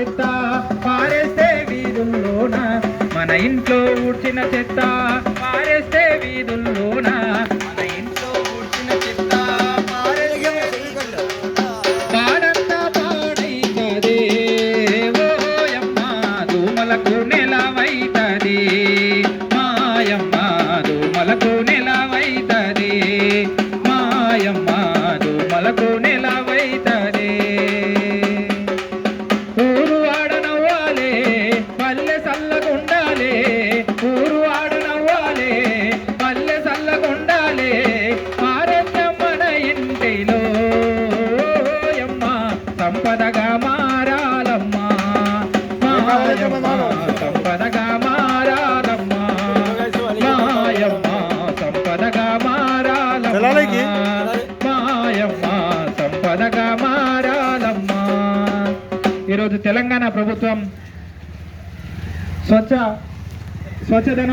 చెత్త పారేస్తే వీధుల్లోన మన ఇంట్లో ఊడ్చిన చెత్త పారేస్తే వీధుల్లోన మన ఇంట్లో ఊడ్చిన చెత్త పారేస్తే పాడంతా పాడైతదే ఓయమ్మ దూమలకు నెలవైతది. మాయమ్మ దూమలకు నెలవైతది. మాయమ్మ దూమలకు సంపదగా మారాలమ్మా. మాయమ్మ. సంపదగా మారాలమ్మా. మాయమ్మ సంపదగా చలాలకి. మారాలమ్మా మాయమ్మ సంపదగా మారాలమ్మా. ఈరోజు తెలంగాణ ప్రభుత్వం స్వచ్ఛ స్వచ్ఛదనం